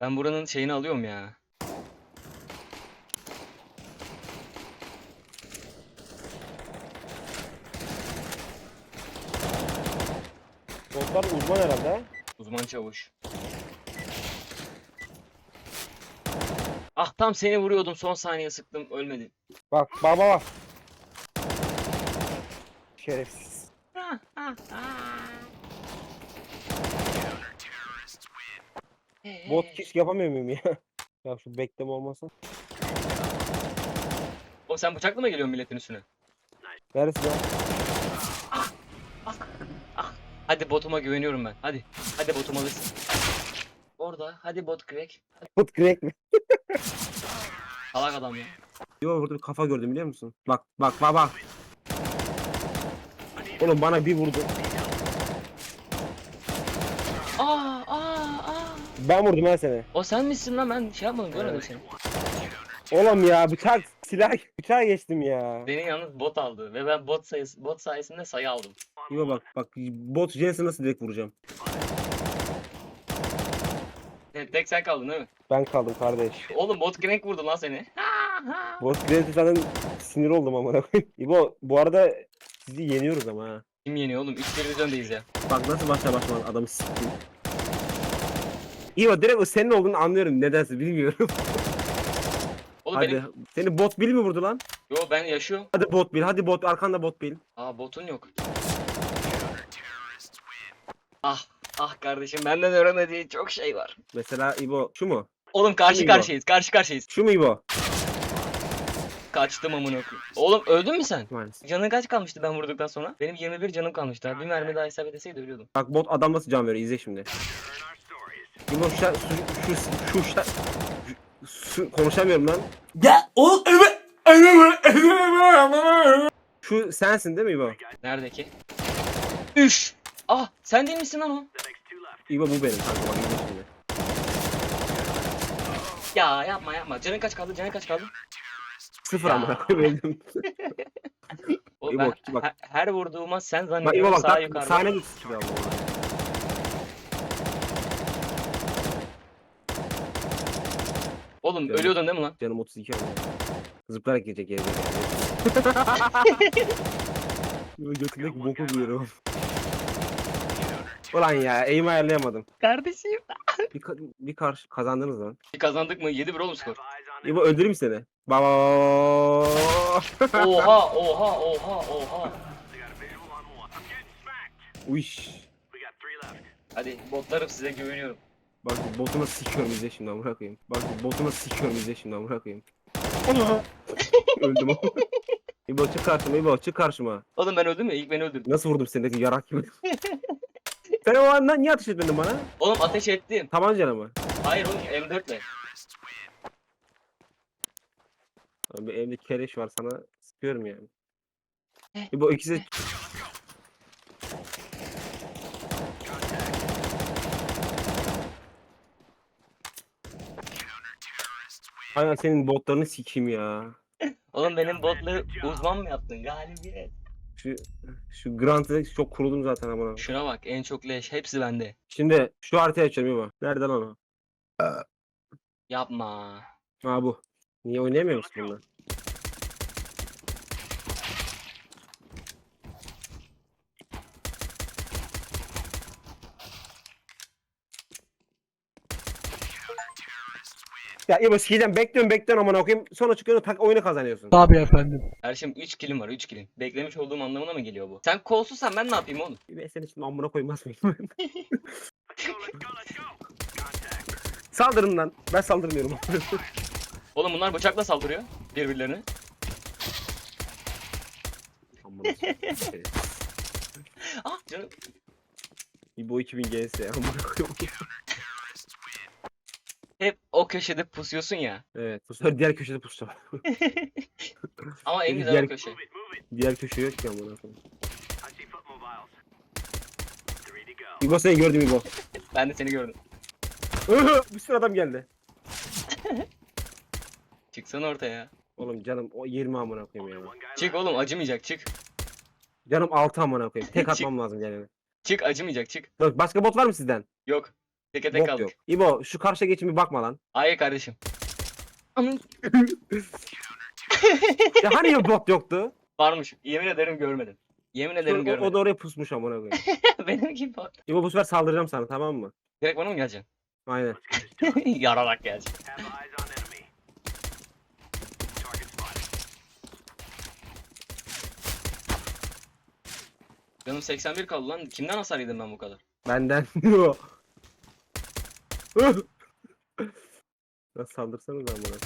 Ben buranın şeyini alıyorum ya. Botlar uzman herhalde ha. Uzman çavuş. Ah tam seni vuruyordum son saniye sıktım ölmedin. Bak bak bak bak. Şerefsiz. Bot kiş yapamıyor muyum ya? ya şu bekleme olmasın. O sen bıçakla mı geliyorsun milletin üstüne? Neresi lan? Hadi botuma güveniyorum ben. Hadi. Hadi botum alırsın. Orada. Hadi bot crack. Put crack mi? Salak adam ya. Yo burada bir kafa gördüm biliyor musun? Bak bak bak bak. Oğlum bana bir vurdu. Aa aa aa. Ben vurdum ha seni. O sen misin lan ben şey yapmadım görmedim seni. Oğlum ya bıçak silah bıçağa geçtim ya. Beni yalnız bot aldı ve ben bot sayısı bot sayesinde sayı aldım. Yo bak bak bot Jensen'ı nasıl direkt vuracağım. Tek, tek sen kaldın değil mi? Ben kaldım kardeş. Oğlum bot crack vurdu lan seni. Bot Grace'e zaten sinir oldum amına koyayım. İbo bu arada sizi yeniyoruz ama ha. Kim yeniyor oğlum? 3 1 öndeyiz ya. Bak nasıl başla başlamaz adamı siktim. İbo direkt o senin olduğunu anlıyorum nedense bilmiyorum. Oğlum hadi. benim... Seni bot bil mi vurdu lan? Yo ben yaşıyorum. Hadi bot bil. Hadi bot arkanda bot bil. Aa botun yok. Ah ah kardeşim benden öğrenmediği çok şey var. Mesela İbo şu mu? Oğlum karşı Kim karşıyayız. Karşı karşıyayız. Şu mu İbo? Kaçtım amına koyayım. Oğlum öldün mü sen? Maalesef. Canın kaç kalmıştı ben vurduktan sonra? Benim 21 canım kalmıştı. Bir mermi daha hesap edeseydi ölüyordum. Bak bot adam nasıl can veriyor izle şimdi. İbo şu şu şu şu, şu, şu konuşamıyorum lan. Ya oğlum evet. Şu sensin değil mi İbo? Nerede ki? Üf! Ah sen değil misin lan o? İbo bu benim kanka bak şimdi. Ya yapma yapma. Canın kaç kaldı? Canın kaç kaldı? Sıfır amına koyayım İbo, ben bak. he- her vurduğuma sen Bak İbo zannediyorum bak sağ yukarıda. sahne bir sıçrıyor Oğlum Canım. ölüyordun değil mi lan? Canım 32 ama. Zıplayarak gelecek yere. Yo götündeki boku duyuyorum. Ulan ya aim ayarlayamadım. Kardeşim. Bir, ka- bir karşı kazandınız lan. Bir kazandık mı? 7 1 oğlum skor. İbo öldüreyim seni. Baba. Oha oha oha oha. Uyş. Hadi botlarım size güveniyorum. Bak botuna sikiyorum izle şimdi amına koyayım. Bak botuna sikiyorum izle şimdi amına koyayım. Öldüm. İbo çık karşıma İbo çık karşıma. Oğlum ben öldüm ya ilk beni öldürdün. Nasıl vurdum seni yarak gibi. Sen o anda niye ateş etmedin bana? Oğlum ateş ettim. Tabancayla mı? Hayır oğlum M4 ile. Abi evde kereş var sana sıkıyorum yani. Eh. İbo ikisi Aynen senin botlarını sikeyim ya. Oğlum benim botları uzman mı yaptın? Galibiyet. Şu şu Grant'ı çok kurudum zaten ama. Şuna bak en çok leş hepsi bende. Şimdi şu haritayı açıyorum İbo. Nerede lan o? Yapma. Ha bu. Niye oynayamıyor musun bununla? Ya İbo sikeceğim bekliyorum bekliyorum amına koyayım. Sonra çıkıyorsun tak oyunu kazanıyorsun. Tabii efendim. Kardeşim 3 kilim var 3 kilim. Beklemiş olduğum anlamına mı geliyor bu? Sen kolsuzsan ben ne yapayım oğlum? Ben seni şimdi amına koymaz mıyım? Saldırın lan. Ben saldırmıyorum. Oğlum bunlar bıçakla saldırıyor birbirlerine. Amına koyayım. Ah canım. İbo 2000 GS amına koyayım. Hep o köşede pusuyorsun ya. Evet. Bu sefer diğer köşede pusacağım. Ama en güzel diğer- köşe. Diğer köşe yok ki amına koyayım. İbo seni gördüm İbo. Ben de seni gördüm. Bir sürü adam geldi. Çıksana ortaya. Oğlum canım o 20 amına koyayım ya. Çık oğlum acımayacak çık. Canım 6 amına koyayım. Tek atmam lazım yani. Çık acımayacak çık. Bak başka bot var mı sizden? Yok. Teke tek Bok kaldık. yok. İbo şu karşıya geçin bir bakma lan. Hayır kardeşim. Anın Ya hani ya bot yoktu? varmış. Yemin ederim görmedim. Yemin ederim O, o görmedim. da oraya pusmuş amına koyayım. Benim gibi bak. İbo bu sefer saldıracağım sana tamam mı? Direkt bana mı geleceksin? Aynen. Yararak geleceksin. Canım 81 kaldı lan. Kimden hasar yedim ben bu kadar? Benden. Nasıl saldırsanız amına koyayım.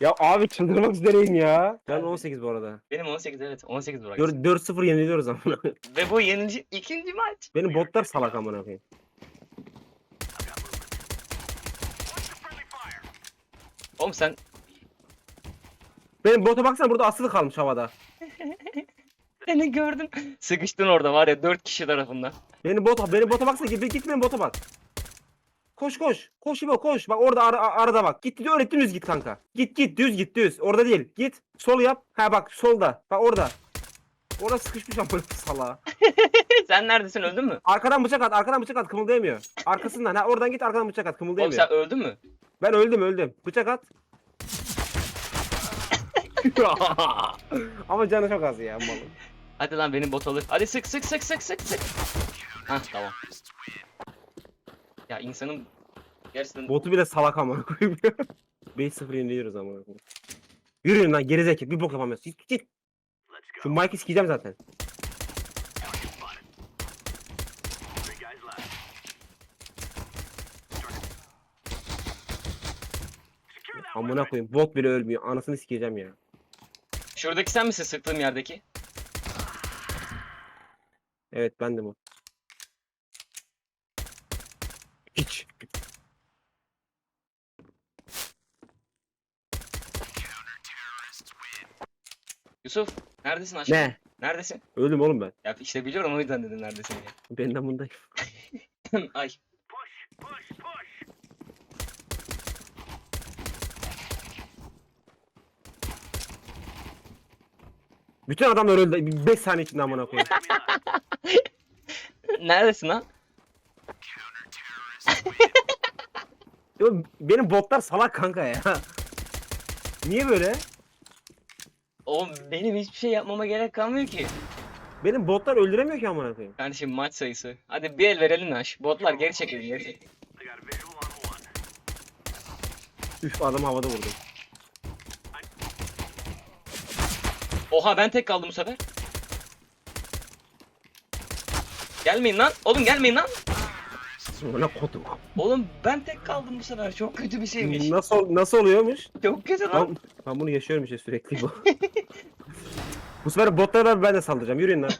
Ya abi çıldırmak üzereyim ya. Ben 18 bu arada. Benim 18 evet. 18 bırak. 4 4-0 yeniliyoruz amına. Ve bu yenici ikinci maç. Benim botlar salak amına koyayım. Oğlum sen Benim bota baksana burada asılı kalmış havada. seni gördüm. Sıkıştın orada var ya 4 kişi tarafından. Benim bota, benim bota baksana git, git benim bota bak. Koş koş. Koş İbo koş. Bak orada ara, arada bak. Git öyle düz git kanka. Git git düz git düz. Orada değil. Git. Sol yap. Ha bak solda. Bak orada. Orada sıkışmış ama salağa. sen neredesin öldün mü? Arkadan bıçak at. Arkadan bıçak at. Kımıldayamıyor. Arkasından. Ha oradan git arkadan bıçak at. Oğlum Kımıldayamıyor. sen öldün mü? Ben öldüm öldüm. Bıçak at. ama canı çok az ya malım. Hadi lan benim bot alır. Hadi sık sık sık sık sık sık. Hah tamam. Ya insanın gerçekten Botu bile salak amına koyayım. 5-0 yeniliyoruz amına koyayım. Yürüyün lan gerizekalı bir bok yapamıyorsun. Git git. Şu Mike'i sikeceğim zaten. Amına koyayım bot bile ölmüyor. Anasını sikeceğim ya. Şuradaki sen misin sıktığım yerdeki? Evet bendim o. Yusuf neredesin aşkım? Ne? Neredesin? Öldüm oğlum ben. Ya işte biliyorum o yüzden dedim neredesin diye. Benden bundayım. Ay. Bütün adamlar öldü. 5 saniye içinde amına koyayım. Neredesin lan? Ya benim botlar salak kanka ya. Niye böyle? Oğlum benim hiçbir şey yapmama gerek kalmıyor ki. Benim botlar öldüremiyor ki amına koyayım. Kardeşim maç sayısı. Hadi bir el verelim şu Botlar geri çekilin geri çekilin. Üf adam havada vurdum. Oha ben tek kaldım bu sefer. Gelmeyin lan. Oğlum gelmeyin lan. Sonra kodum. Oğlum ben tek kaldım bu sefer. Çok kötü bir şeymiş. Nasıl nasıl oluyormuş? Çok kötü lan. Ben, ben bunu yaşıyorum işte sürekli bu. bu sefer botlara ben de saldıracağım. Yürüyün lan.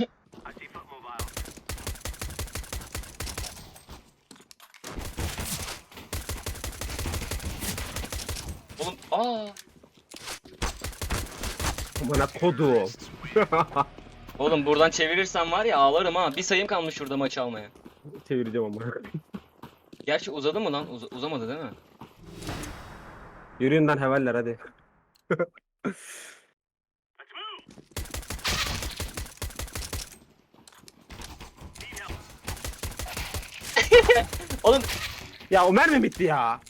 Oğlum aa. Bana kodum. Oğlum buradan çevirirsen var ya ağlarım ha. Bir sayım kalmış şurada maç almaya. Çevireceğim ama. Gerçi uzadı mı lan? Uz- uzamadı değil mi? Yürüyün lan hevaller hadi. Oğlum Ya o mermi bitti ya.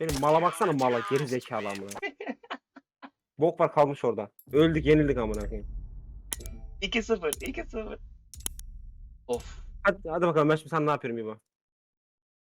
Benim mala baksana mala geri zekalı amına. Bok var kalmış orada. Öldük yenildik amına koyayım. 2-0 2-0. Of. Hadi, hadi bakalım ben şimdi sen ne yapıyorum İbo?